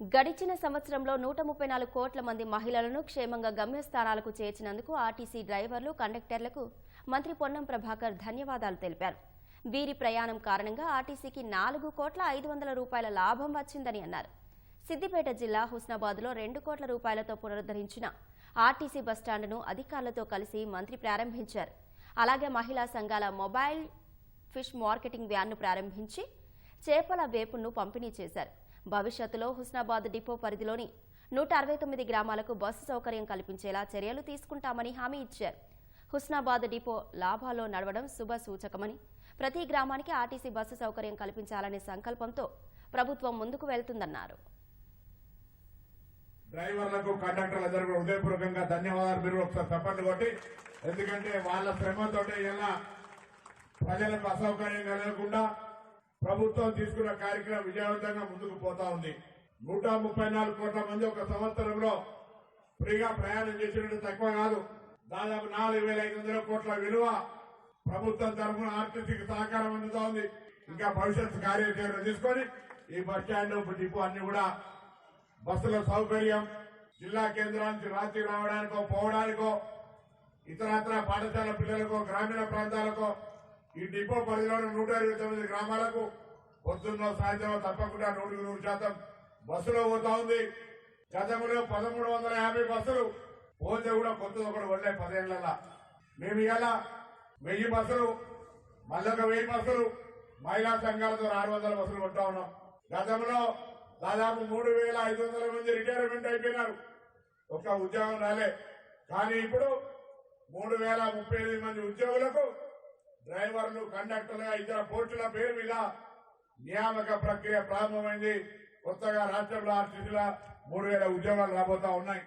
గడిచిన సంవత్సరంలో నూట ముప్పై నాలుగు కోట్ల మంది మహిళలను క్షేమంగా గమ్యస్థానాలకు చేర్చినందుకు ఆర్టీసీ డ్రైవర్లు కండక్టర్లకు మంత్రి పొన్నం ప్రభాకర్ ధన్యవాదాలు తెలిపారు. వీరి ప్రయాణం కారణంగా ఆర్టీసీకి నాలుగు కోట్ల ఐదు వందల రూపాయల లాభం వచ్చిందని అన్నారు. సిద్దిపేట జిల్లా హుస్నాబాద్లో రెండు కోట్ల రూపాయలతో పునరుద్ధరించిన ఆర్టీసీ బస్టాండ్ను అధికారులతో కలిసి మంత్రి ప్రారంభించారు. అలాగే మహిళా సంఘాల మొబైల్ ఫిష్ మార్కెటింగ్ వ్యాన్ను ప్రారంభించి చేపల వేపును పంపిణీ చేశారు. భవిష్యత్తులో హుస్నాబాద్ డిపో పరిధిలోని నూట అరవై తొమ్మిది గ్రామాలకు బస్సు సౌకర్యం కల్పించేలా చర్యలు తీసుకుంటామని హామీ ఇచ్చారు. హుస్నాబాద్ డిపో లాభాల్లో నడవడం శుభ సూచకమని ప్రతి గ్రామానికి ఆర్టీసీ బస్సు సౌకర్యం కల్పించాలనే సంకల్పంతో ప్రభుత్వం ముందుకు వెళ్తుందన్నారు. డ్రైవర్లకు కండక్టర్లందరూ కూడా హృదయపూర్వకంగా ధన్యవాదాలు. మీరు ఒకసారి తప్పండి కొట్టి ఎందుకంటే వాళ్ళ శ్రమతోటే ఇలా ప్రజలకు అసౌకర్యం కలగకుండా ప్రభుత్వం తీసుకున్న కార్యక్రమం విజయవంతంగా ముందుకు పోతా ఉంది. నూట ముప్పై నాలుగు కోట్ల మంది ఒక సంవత్సరంలో ఫ్రీగా ప్రయాణం చేసినట్టు తక్కువ కాదు. దాదాపు నాలుగు వేల ఐదు వందల కోట్ల విలువ ప్రభుత్వం తరఫున ఆర్టీసీకి సహకారం అందుతా ఉంది. ఇంకా భవిష్యత్ కార్యాచరణ తీసుకొని ఈ బస్ స్టాండ్ డిపో అన్ని కూడా బస్సుల సౌకర్యం జిల్లా కేంద్రానికి రాత్రి రావడానికో పోవడానికో ఇతరత్ర పాఠశాల పిల్లలకు గ్రామీణ ప్రాంతాలకో ఈ డిపో పరిధిలోని నూట ఇరవై తొమ్మిది గ్రామాలకు పొద్దున్న సాయంత్రం తప్పకుండా నూటికి నూరు శాతం బస్సులో పోతా ఉంది. గతంలో పదమూడు వందల యాభై బస్సులు పోతే కూడా కొత్తది ఒకటి వడ్లే పదేళ్ళలో మేము ఇవాళ వెయ్యి బస్సులు మళ్ళొక వెయ్యి బస్సులు మహిళా సంఘాలతో ఆరు వందల బస్సులు కొంటా ఉన్నాం. గతంలో దాదాపు మూడు వేల ఐదు వందల మంది రిటైర్మెంట్ అయిపోయినారు. ఒక్క ఉద్యోగం రాలే. కానీ ఇప్పుడు మూడు వేల ముప్పై ఎనిమిది మంది ఉద్యోగులకు డ్రైవర్లు కండక్టర్లుగా ఇతర పోర్టుల పేరు మీద నియామక ప్రక్రియ ప్రారంభమైంది. కొత్తగా రాష్ట్రంలో ఆర్టీసీలో మూడు వేల ఉద్యోగాలు రాబోతా ఉన్నాయి.